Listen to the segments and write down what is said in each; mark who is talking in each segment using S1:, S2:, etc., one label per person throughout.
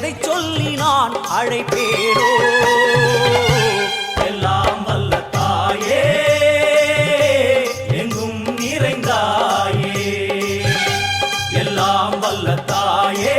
S1: எதை சொல்லி நான் அழைப்பேனோ? எல்லாம் வல்ல தாயே எங்கும் நிறைந்தாயே. எல்லாம் வல்ல தாயே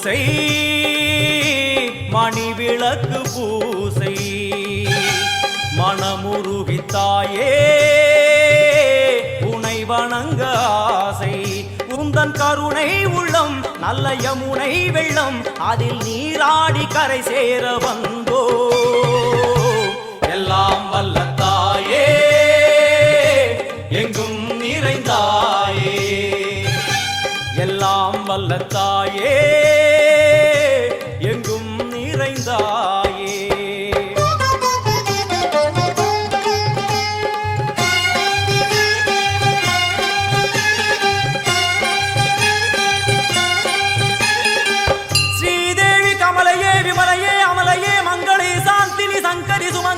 S1: ஓசை மணி விளக்கு பூசை. மனமுருகி தாயே உனை வணங்க ஆசை. உந்தன் கருணை உள்ளம் நல்ல யமுனை வெள்ளம் அதில் நீராடி கரை சேர வந்தோ. எல்லாம் வல்ல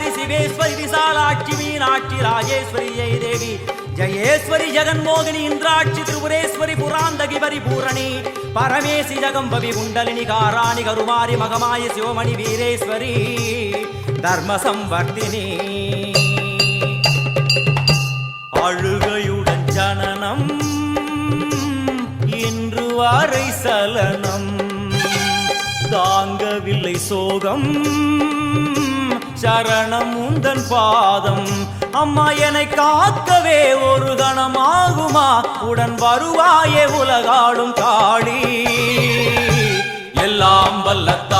S1: ஓங்காரி சிவேஸ்வரி விசாலாட்சி மீனாட்சி ராஜேஸ்வரி ஜெய தேவி. ஜயேஸ்வரி ஜெகன்மோகினி இந்திராட்சி திரிபுரேஸ்வரி புராந்தகி பரிபூரணி. பரமேசி ஜகம்பவி குண்டலினி காராணி கருமாரி மகமாயி சிவமணி வீரேஸ்வரி. தர்ம சம்வர்த்தினி அழுகையுடன் ஜனனம். அதுவரை சலனம். தாங்கவில்லை சோகம். சரணம் உந்தன் பாதம். அம்மா என்னை காக்கவே ஒரு கணமாகுமா? உடன் வருவாயே உலகாடும் காளி எல்லாம் வல்லத்தா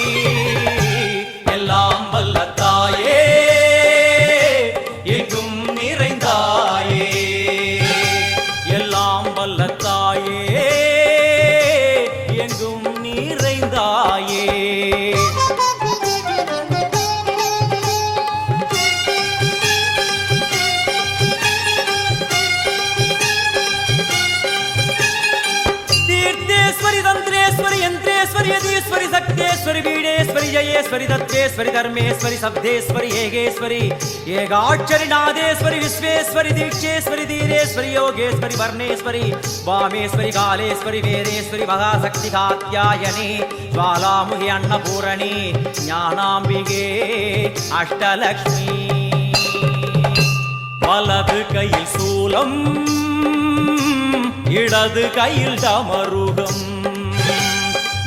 S1: நிறைந்தாயே यन्त्रेश्वरि यदीश्वरि शक्तेश्वरि बीडेश्वरि जयेश्वरि तत्त्वेश्वरि धर्मेश्वरि शब्देश्वरि येगेश्वरि येगाक्षरि नादेश्वरि विश्वेश्वरि दीक्षेश्वरि धीरेश्वरि योगेश्वरि वर्णेश्वरि वामेश्वरि कालेश्वरि वीरेश्वरि महाशक्ति कात्यायनि ज्वालामुखि अन्नपूरणि ज्ञानाम्बिके अष्टलक्ष्मी வலது கையில் சூலம் இடது கையில் டமருகம்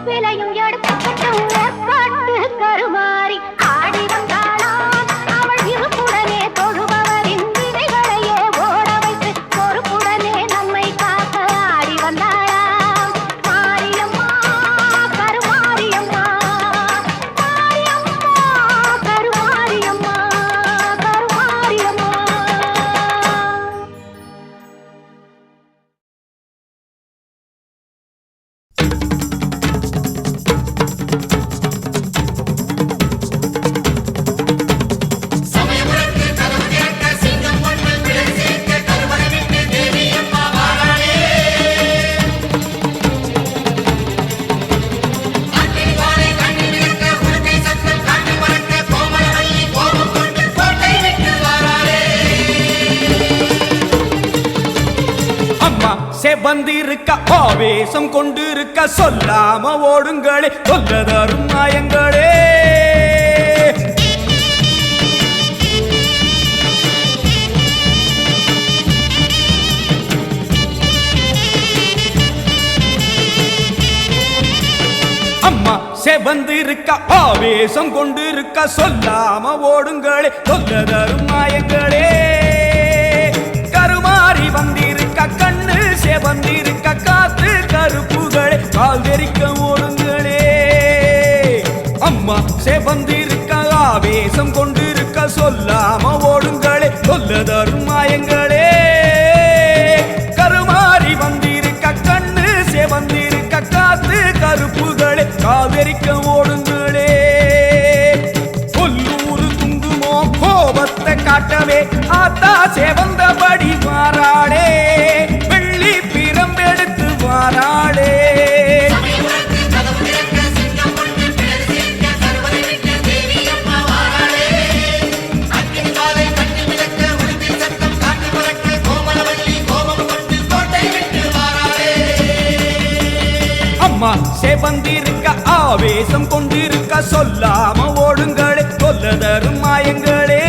S2: வேப்பிலையும் எடுத்துக்கட்டும்
S3: ஆவேசம் கொண்டிருக்க சொல்லாம ஓடுங்களே சொல்ல தரும் மாயங்களே. அம்மா செவந்து இருக்க ஆவேசம் கொண்டிருக்க சொல்லாம ஓடுங்களே சொல்ல தரும் மாயங்களே. கருமாறி வந்திருக்க கண்ணு செவந்திரு செவந்திருக்க காத்து கருப்புகளே கால் தெரிக்க ஓடுங்களே அம்மா செவந்திருக்க ஆவேசம் கொண்டிருக்க சொல்லாம ஓடுங்களே சொல்ல தருமாயங்களே கருமாறி வந்திருக்க கண்ணு செவந்திருக்க காத்து கருப்புகளே கால் காதரிக்க ஓடுங்களே. கொல்லூரு குங்குமோ கோபத்தை காட்டவே ஆத்தா செவந்தபடி
S4: அம்மா
S3: செவந்திருக்க ஆவேசம் கொண்டிருக்க சொல்லாம ஓடுங்களே சொல்ல தரும் மாயங்களே.